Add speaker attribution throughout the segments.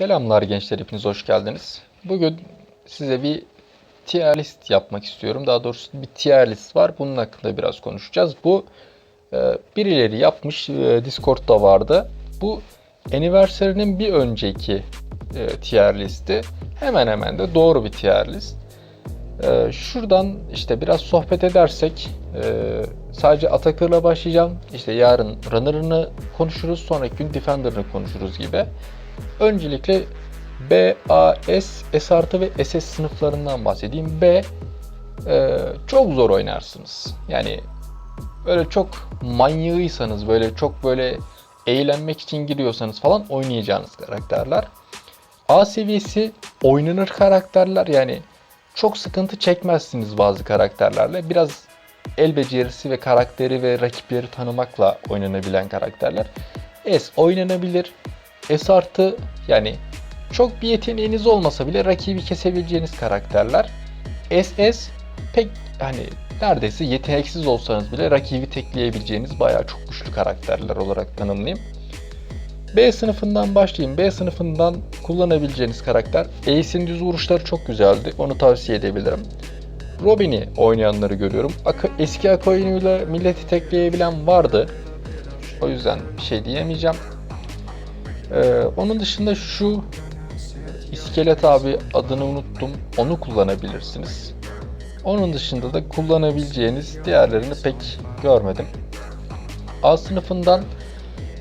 Speaker 1: Selamlar gençler, hepiniz hoş geldiniz. Bugün size bir tier list yapmak istiyorum. Daha doğrusu bir tier list var. Bunun hakkında biraz konuşacağız. Bu e, birileri yapmış, e, Discord'da vardı. Bu Anniversary'nin bir önceki e, tier listi. Hemen hemen de doğru bir tier list. Şuradan işte biraz sohbet edersek sadece Atakır'la başlayacağım. İşte yarın Runner'ını konuşuruz, sonraki gün Defender'ını konuşuruz gibi. Öncelikle B, A, S, S artı ve SS sınıflarından bahsedeyim. B e, çok zor oynarsınız. Yani böyle çok manyağıysanız, böyle çok böyle eğlenmek için giriyorsanız falan oynayacağınız karakterler. A seviyesi oynanır karakterler yani çok sıkıntı çekmezsiniz bazı karakterlerle. Biraz el becerisi ve karakteri ve rakipleri tanımakla oynanabilen karakterler. S oynanabilir. S artı yani çok bir yeteneğiniz olmasa bile rakibi kesebileceğiniz karakterler. SS pek hani neredeyse yeteneksiz olsanız bile rakibi tekleyebileceğiniz bayağı çok güçlü karakterler olarak tanımlayayım. B sınıfından başlayayım. B sınıfından kullanabileceğiniz karakter Ace'in düz vuruşları çok güzeldi. Onu tavsiye edebilirim. Robin'i oynayanları görüyorum. Ak- eski Akoyunu'yla milleti tekleyebilen vardı. O yüzden bir şey diyemeyeceğim. Ee, onun dışında şu iskelet abi adını unuttum. Onu kullanabilirsiniz. Onun dışında da kullanabileceğiniz diğerlerini pek görmedim. A sınıfından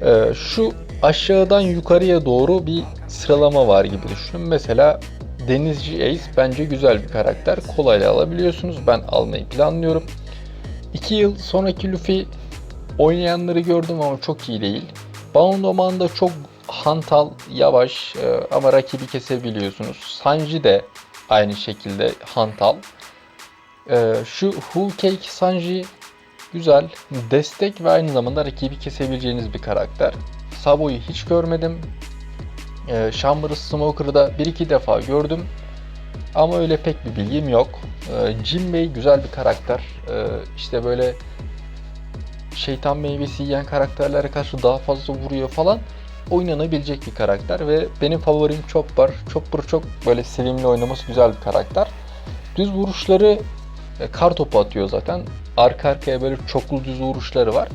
Speaker 1: e, şu aşağıdan yukarıya doğru bir sıralama var gibi düşünün. Mesela Denizci Ace bence güzel bir karakter. Kolayla alabiliyorsunuz. Ben almayı planlıyorum. 2 yıl sonraki Luffy oynayanları gördüm ama çok iyi değil. Boundoman da çok hantal, yavaş e, ama rakibi kesebiliyorsunuz. Sanji de aynı şekilde hantal. E, şu Whole Cake Sanji güzel, destek ve aynı zamanda rakibi kesebileceğiniz bir karakter. Sabo'yu hiç görmedim. E, Smoker'ı da bir iki defa gördüm. Ama öyle pek bir bilgim yok. E, Jinbei güzel bir karakter. E, işte böyle şeytan meyvesi yiyen karakterlere karşı daha fazla vuruyor falan oynanabilecek bir karakter ve benim favorim Chopper. Chopper çok böyle sevimli oynaması güzel bir karakter. Düz vuruşları e, kar topu atıyor zaten. Arka arkaya böyle çoklu düz vuruşları var.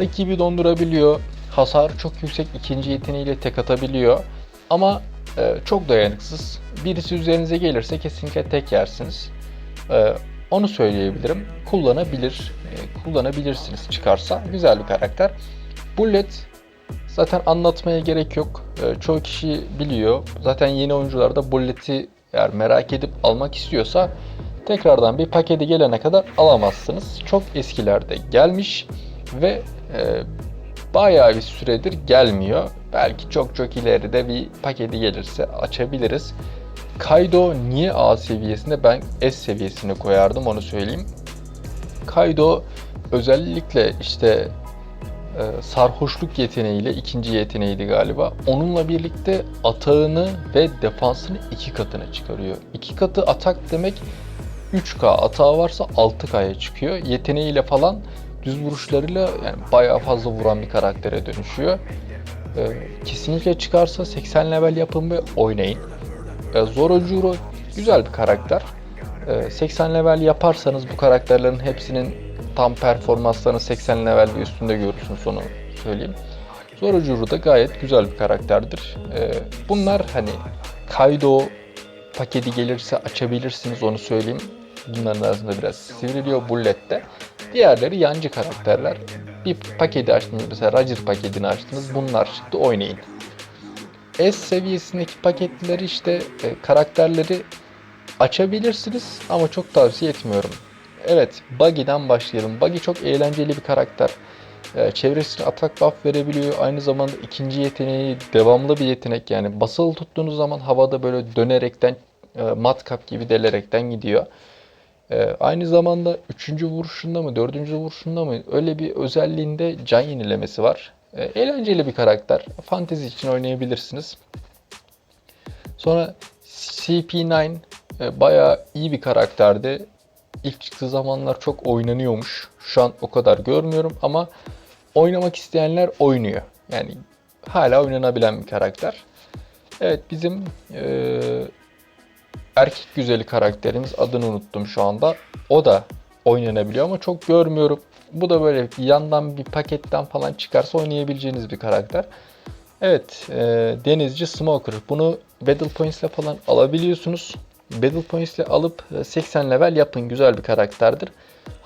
Speaker 1: Rakibi dondurabiliyor. Hasar çok yüksek ikinci yeteneğiyle tek atabiliyor. Ama e, çok dayanıksız. Birisi üzerinize gelirse kesinlikle tek yersiniz. E, onu söyleyebilirim. Kullanabilir. Kullanabilirsiniz çıkarsa. Güzel bir karakter. Bullet Zaten anlatmaya gerek yok. Ee, çoğu kişi biliyor. Zaten yeni oyuncular da Bullet'i eğer merak edip almak istiyorsa tekrardan bir paketi gelene kadar alamazsınız. Çok eskilerde gelmiş ve e, bayağı bir süredir gelmiyor. Belki çok çok ileride bir paketi gelirse açabiliriz. Kaido niye A seviyesinde ben S seviyesine koyardım onu söyleyeyim. Kaido özellikle işte e, sarhoşluk yeteneğiyle ikinci yeteneğiydi galiba. Onunla birlikte atağını ve defansını iki katına çıkarıyor. İki katı atak demek 3K atağı varsa 6K'ya çıkıyor. Yeteneğiyle falan düz vuruşlarıyla yani bayağı fazla vuran bir karaktere dönüşüyor. E, kesinlikle çıkarsa 80 level yapın ve oynayın. E, Zoro Juro güzel bir karakter. E, 80 level yaparsanız bu karakterlerin hepsinin tam performanslarını 80 level ve üstünde görürsünüz onu söyleyeyim. Zoro da gayet güzel bir karakterdir. Ee, bunlar hani Kaido paketi gelirse açabilirsiniz onu söyleyeyim. Bunların arasında biraz sivriliyor Bullet'te. Diğerleri yancı karakterler. Bir paketi açtınız mesela Roger paketini açtınız. Bunlar çıktı oynayın. S seviyesindeki paketleri işte e, karakterleri açabilirsiniz ama çok tavsiye etmiyorum. Evet, Buggy'den başlayalım. Buggy çok eğlenceli bir karakter. Ee, çevresine atak buff verebiliyor. Aynı zamanda ikinci yeteneği devamlı bir yetenek. Yani basılı tuttuğunuz zaman havada böyle dönerekten, e, matkap gibi delerekten gidiyor. Ee, aynı zamanda üçüncü vuruşunda mı, dördüncü vuruşunda mı öyle bir özelliğinde can yenilemesi var. Ee, eğlenceli bir karakter. Fantezi için oynayabilirsiniz. Sonra CP9 e, bayağı iyi bir karakterdi ilk çıktığı zamanlar çok oynanıyormuş. Şu an o kadar görmüyorum ama oynamak isteyenler oynuyor. Yani hala oynanabilen bir karakter. Evet bizim e, erkek güzeli karakterimiz adını unuttum şu anda. O da oynanabiliyor ama çok görmüyorum. Bu da böyle yandan bir paketten falan çıkarsa oynayabileceğiniz bir karakter. Evet, e, denizci Smoker. Bunu Battle Points ile falan alabiliyorsunuz. Battle Points ile alıp e, 80 level yapın. Güzel bir karakterdir.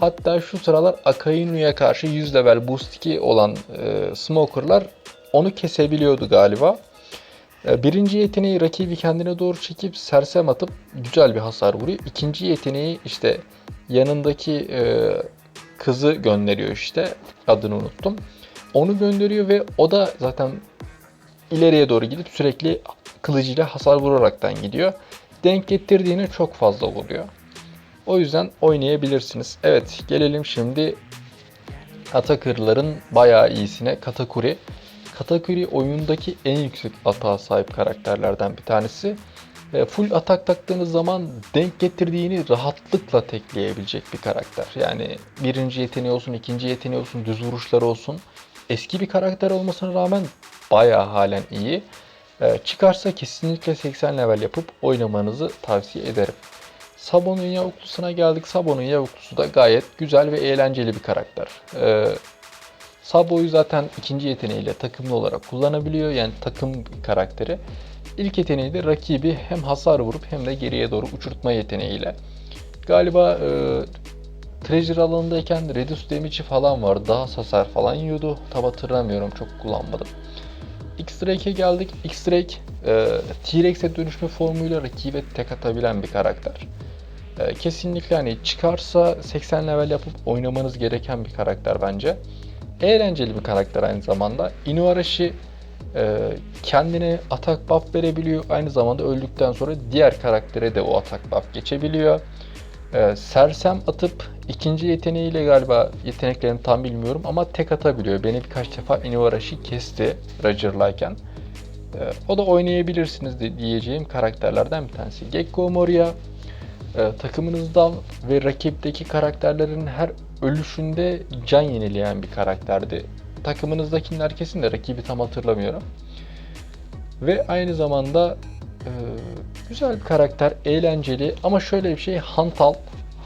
Speaker 1: Hatta şu sıralar Akainu'ya karşı 100 level boost 2 olan e, Smoker'lar onu kesebiliyordu galiba. E, Birinci yeteneği rakibi kendine doğru çekip sersem atıp güzel bir hasar vuruyor. İkinci yeteneği işte yanındaki e, kızı gönderiyor işte. Adını unuttum. Onu gönderiyor ve o da zaten ileriye doğru gidip sürekli kılıcıyla hasar vuraraktan gidiyor. Denk getirdiğine çok fazla oluyor. O yüzden oynayabilirsiniz. Evet gelelim şimdi Atakırların bayağı iyisine Katakuri. Katakuri oyundaki en yüksek atağa sahip karakterlerden bir tanesi. Full atak taktığınız zaman denk getirdiğini rahatlıkla tekleyebilecek bir karakter. Yani birinci yeteneği olsun, ikinci yeteneği olsun, düz vuruşları olsun. Eski bir karakter olmasına rağmen bayağı halen iyi. Ee, çıkarsa kesinlikle 80 level yapıp oynamanızı tavsiye ederim. Sabo'nun yavuklusuna geldik. Sabo'nun yavuklusu da gayet güzel ve eğlenceli bir karakter. Ee, Sabo'yu zaten ikinci yeteneğiyle takımlı olarak kullanabiliyor. Yani takım karakteri. İlk yeteneği de rakibi hem hasar vurup hem de geriye doğru uçurtma yeteneğiyle. Galiba e, Treasure alanındayken Reduce Damage'i falan var. Daha hasar falan yiyordu. Tam hatırlamıyorum. Çok kullanmadım. X-Drake'e geldik. X-Drake e, T-Rex'e dönüşme formuyla rakibe tek atabilen bir karakter. E, kesinlikle hani çıkarsa 80 level yapıp oynamanız gereken bir karakter bence. Eğlenceli bir karakter aynı zamanda. Inuarashi e, kendine atak buff verebiliyor. Aynı zamanda öldükten sonra diğer karaktere de o atak buff geçebiliyor. E, sersem atıp ikinci yeteneğiyle galiba yeteneklerini tam bilmiyorum ama tek atabiliyor. Beni birkaç defa Inuarashi kesti Roger'layken. E, o da oynayabilirsiniz diyeceğim karakterlerden bir tanesi. Gekko Moria e, takımınızdan ve rakipteki karakterlerin her ölüşünde can yenileyen bir karakterdi. Takımınızdakiler kesin de rakibi tam hatırlamıyorum. Ve aynı zamanda e, güzel bir karakter, eğlenceli ama şöyle bir şey hantal.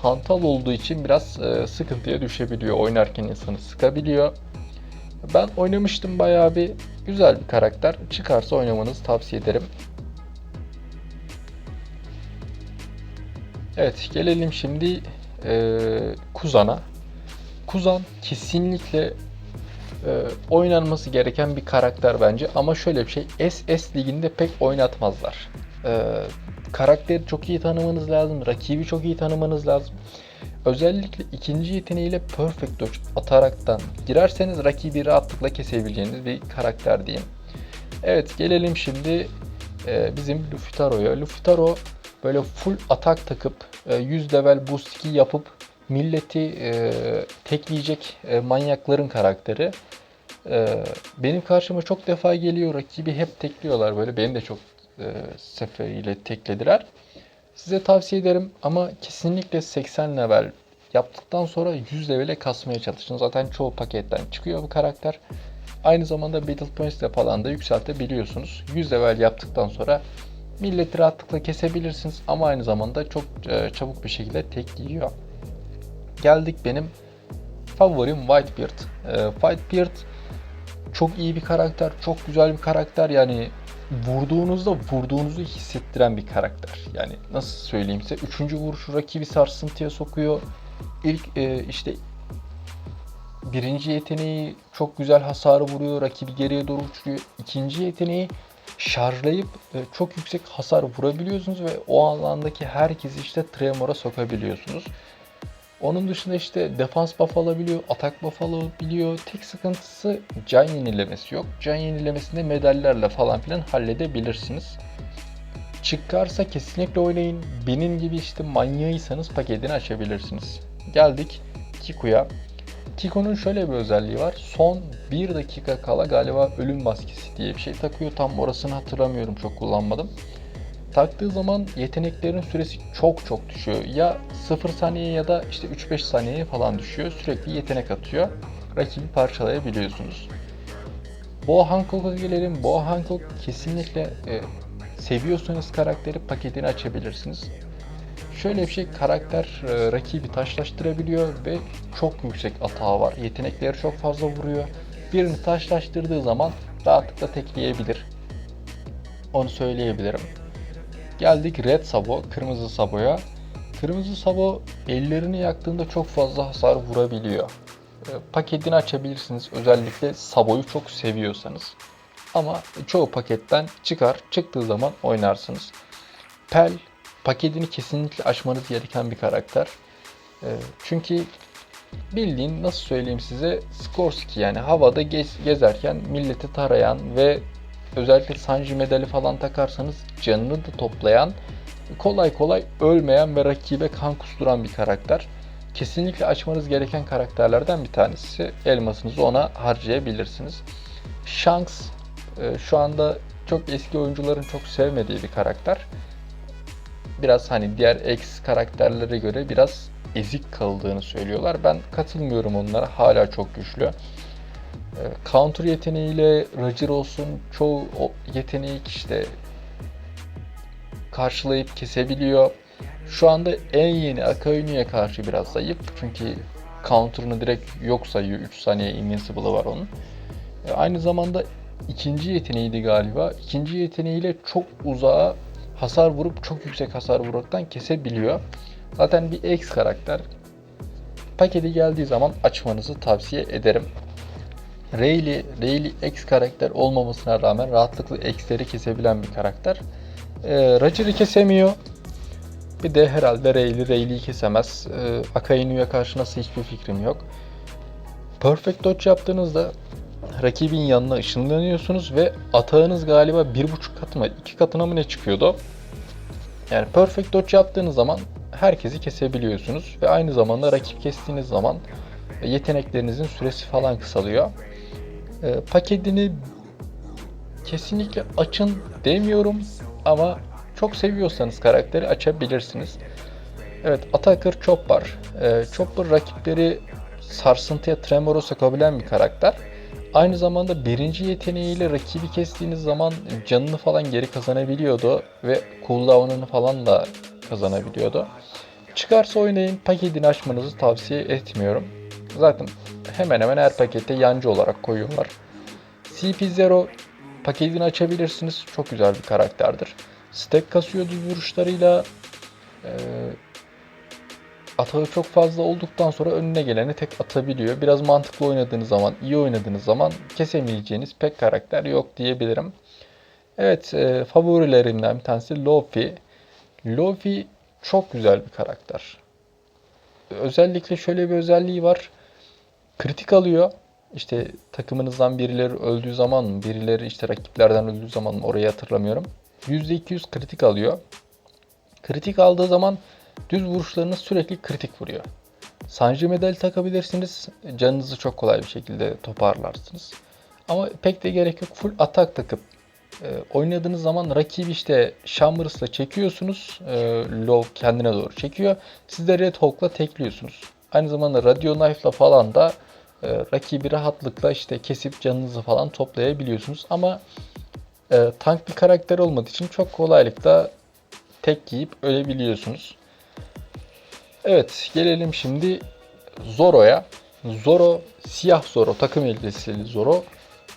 Speaker 1: Hantal olduğu için biraz e, sıkıntıya düşebiliyor. Oynarken insanı sıkabiliyor. Ben oynamıştım bayağı bir güzel bir karakter. Çıkarsa oynamanızı tavsiye ederim. Evet gelelim şimdi e, Kuzan'a. Kuzan kesinlikle oynanması gereken bir karakter bence ama şöyle bir şey SS liginde pek oynatmazlar. E, karakteri çok iyi tanımanız lazım, rakibi çok iyi tanımanız lazım. Özellikle ikinci yeteneğiyle Perfect Dodge ataraktan girerseniz rakibi rahatlıkla kesebileceğiniz bir karakter diyeyim. Evet gelelim şimdi e, bizim Lufitaro'ya. Lufitaro böyle full atak takıp e, 100 level boost 2 yapıp milleti e, tekleyecek e, manyakların karakteri. E, benim karşıma çok defa geliyor rakibi hep tekliyorlar böyle beni de çok e, seferiyle teklediler. Size tavsiye ederim ama kesinlikle 80 level yaptıktan sonra 100 level'e kasmaya çalışın. Zaten çoğu paketten çıkıyor bu karakter. Aynı zamanda Battle Points ile falan da yükseltebiliyorsunuz. 100 level yaptıktan sonra milleti rahatlıkla kesebilirsiniz ama aynı zamanda çok e, çabuk bir şekilde tek yiyor. Geldik benim favorim Whitebeard. E, Whitebeard çok iyi bir karakter, çok güzel bir karakter yani vurduğunuzda vurduğunuzu hissettiren bir karakter. Yani nasıl söyleyeyim size? Üçüncü vuruşu rakibi sarsıntıya sokuyor. İlk e, işte birinci yeteneği çok güzel hasarı vuruyor. Rakibi geriye doğru uçuruyor. İkinci yeteneği şarjlayıp e, çok yüksek hasar vurabiliyorsunuz ve o alandaki herkesi işte tremora sokabiliyorsunuz. Onun dışında işte defans buff alabiliyor, atak buff alabiliyor. Tek sıkıntısı can yenilemesi yok. Can yenilemesini medallerle falan filan halledebilirsiniz. Çıkarsa kesinlikle oynayın. Benim gibi işte manyağıysanız paketini açabilirsiniz. Geldik Kiku'ya. Kiko'nun şöyle bir özelliği var. Son 1 dakika kala galiba ölüm maskesi diye bir şey takıyor. Tam orasını hatırlamıyorum çok kullanmadım. Taktığı zaman yeteneklerin süresi çok çok düşüyor. Ya 0 saniye ya da işte 3-5 saniyeye falan düşüyor. Sürekli yetenek atıyor. Rakibi parçalayabiliyorsunuz. Boa Hancock'a gelelim. Boa Hancock kesinlikle e, seviyorsanız karakteri paketini açabilirsiniz. Şöyle bir şey karakter e, rakibi taşlaştırabiliyor ve çok yüksek atağı var. Yetenekleri çok fazla vuruyor. Birini taşlaştırdığı zaman rahatlıkla tekleyebilir. Onu söyleyebilirim. Geldik Red Sabo, Kırmızı Sabo'ya. Kırmızı Sabo ellerini yaktığında çok fazla hasar vurabiliyor. E, Paketini açabilirsiniz özellikle Sabo'yu çok seviyorsanız. Ama çoğu paketten çıkar, çıktığı zaman oynarsınız. Pel paketini kesinlikle açmanız gereken bir karakter. E, Çünkü bildiğin nasıl söyleyeyim size Skorsky yani havada gez- gezerken milleti tarayan ve özellikle Sanji medali falan takarsanız canını da toplayan kolay kolay ölmeyen ve rakibe kan kusturan bir karakter. Kesinlikle açmanız gereken karakterlerden bir tanesi. Elmasınızı ona harcayabilirsiniz. Shanks e, şu anda çok eski oyuncuların çok sevmediği bir karakter. Biraz hani diğer X karakterlere göre biraz ezik kaldığını söylüyorlar. Ben katılmıyorum onlara. Hala çok güçlü. E, Counter yeteneğiyle Roger olsun çoğu yeteneği işte karşılayıp kesebiliyor. Şu anda en yeni Akaini'ye karşı biraz zayıf. Çünkü counter'ını direkt yok sayıyor. 3 saniye invincible'ı var onun. E, Aynı zamanda ikinci yeteneğiydi galiba. İkinci yeteneğiyle çok uzağa hasar vurup çok yüksek hasar vurmaktan kesebiliyor. Zaten bir X karakter. Paketi geldiği zaman açmanızı tavsiye ederim. Rayleigh, Rayleigh X karakter olmamasına rağmen rahatlıkla X'leri kesebilen bir karakter. Ee, Roger'ı kesemiyor. Bir de herhalde Rayleigh Rayleigh'i kesemez. Ee, Akainu'ya karşı nasıl hiçbir fikrim yok. Perfect Dodge yaptığınızda rakibin yanına ışınlanıyorsunuz ve atağınız galiba bir buçuk katı mı, iki katına mı ne çıkıyordu? Yani Perfect Dodge yaptığınız zaman herkesi kesebiliyorsunuz ve aynı zamanda rakip kestiğiniz zaman yeteneklerinizin süresi falan kısalıyor. Ee, paketini kesinlikle açın demiyorum ama çok seviyorsanız karakteri açabilirsiniz. Evet Attacker Chopper. Ee, Chopper rakipleri sarsıntıya tremora sokabilen bir karakter. Aynı zamanda birinci yeteneğiyle rakibi kestiğiniz zaman canını falan geri kazanabiliyordu ve cooldown'unu falan da kazanabiliyordu. Çıkarsa oynayın paketini açmanızı tavsiye etmiyorum. Zaten hemen hemen her pakette yancı olarak koyuyorlar. CP0 paketini açabilirsiniz. Çok güzel bir karakterdir. Stack kasıyor düz vuruşlarıyla. Ee, atağı çok fazla olduktan sonra önüne geleni tek atabiliyor. Biraz mantıklı oynadığınız zaman, iyi oynadığınız zaman kesemeyeceğiniz pek karakter yok diyebilirim. Evet, e, favorilerimden bir tanesi Luffy. Luffy çok güzel bir karakter. Özellikle şöyle bir özelliği var. Kritik alıyor. İşte takımınızdan birileri öldüğü zaman mı, birileri işte rakiplerden öldüğü zaman mı orayı hatırlamıyorum. %200 kritik alıyor. Kritik aldığı zaman düz vuruşlarınız sürekli kritik vuruyor. Sanji medali takabilirsiniz. Canınızı çok kolay bir şekilde toparlarsınız. Ama pek de gerek yok. Full atak takıp e, oynadığınız zaman rakibi işte Shammers'la çekiyorsunuz. E, low kendine doğru çekiyor. Siz de Red Hawk'la tekliyorsunuz. Aynı zamanda Radio Knife'la falan da e, rakibi rahatlıkla işte kesip canınızı falan toplayabiliyorsunuz. Ama e, tank bir karakter olmadığı için çok kolaylıkla tek yiyip ölebiliyorsunuz. Evet gelelim şimdi Zoro'ya. Zoro, siyah Zoro, takım elbiseli Zoro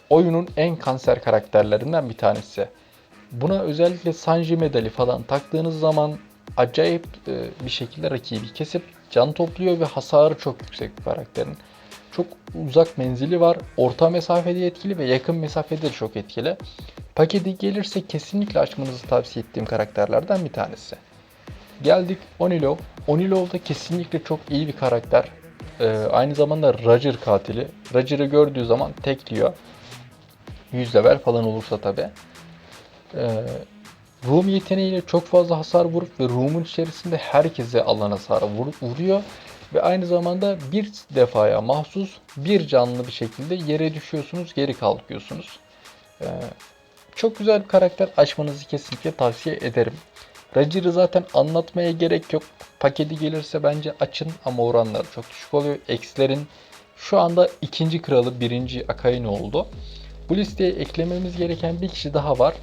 Speaker 1: oyunun en kanser karakterlerinden bir tanesi. Buna özellikle Sanji medali falan taktığınız zaman acayip e, bir şekilde rakibi kesip can topluyor ve hasarı çok yüksek bir karakterin. Çok uzak menzili var. Orta mesafede etkili ve yakın mesafede de çok etkili. Paketi gelirse kesinlikle açmanızı tavsiye ettiğim karakterlerden bir tanesi. Geldik Onilov. Onilov da kesinlikle çok iyi bir karakter. Ee, aynı zamanda Roger katili. Roger'ı gördüğü zaman tekliyor. 100 level falan olursa tabi. Ee, Room yeteneğiyle çok fazla hasar vurup ve Room'un içerisinde herkese alan hasarı vur- vuruyor. Ve aynı zamanda bir defaya mahsus bir canlı bir şekilde yere düşüyorsunuz, geri kalkıyorsunuz. Ee, çok güzel bir karakter açmanızı kesinlikle tavsiye ederim. Roger'ı zaten anlatmaya gerek yok. Paketi gelirse bence açın ama oranları çok düşük oluyor. X'lerin şu anda ikinci kralı birinci Akainu oldu. Bu listeye eklememiz gereken bir kişi daha var.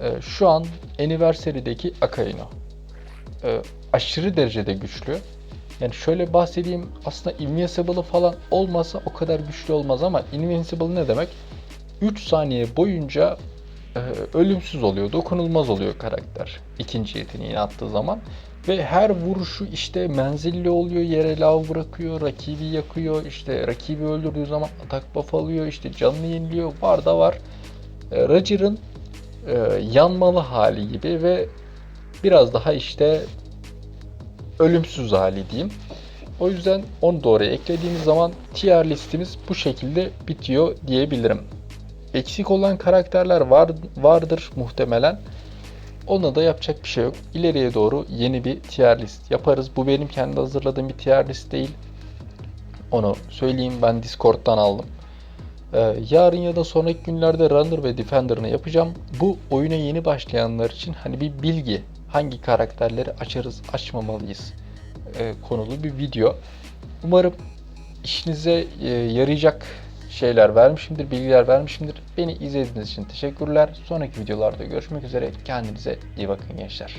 Speaker 1: Ee, şu an Anniversary'deki Akaino. Ee, aşırı derecede güçlü. Yani şöyle bahsedeyim aslında Invincible'ı falan olmasa o kadar güçlü olmaz ama Invincible ne demek? 3 saniye boyunca e, ölümsüz oluyor, dokunulmaz oluyor karakter. İkinci yeteneğini attığı zaman. Ve her vuruşu işte menzilli oluyor, yere lav bırakıyor, rakibi yakıyor, işte rakibi öldürdüğü zaman atak buff alıyor, işte canını yeniliyor, var da var. E, Roger'ın e, yanmalı hali gibi ve biraz daha işte ölümsüz hali diyeyim. O yüzden onu da oraya eklediğimiz zaman tier listimiz bu şekilde bitiyor diyebilirim. Eksik olan karakterler var vardır muhtemelen. Ona da yapacak bir şey yok. İleriye doğru yeni bir tier list yaparız. Bu benim kendi hazırladığım bir tier list değil. Onu söyleyeyim ben Discord'dan aldım. Ee, yarın ya da sonraki günlerde Runner ve Defender'ını yapacağım. Bu oyuna yeni başlayanlar için hani bir bilgi. Hangi karakterleri açarız, açmamalıyız e, konulu bir video. Umarım işinize e, yarayacak şeyler vermişimdir, bilgiler vermişimdir. Beni izlediğiniz için teşekkürler. Sonraki videolarda görüşmek üzere. Kendinize iyi bakın gençler.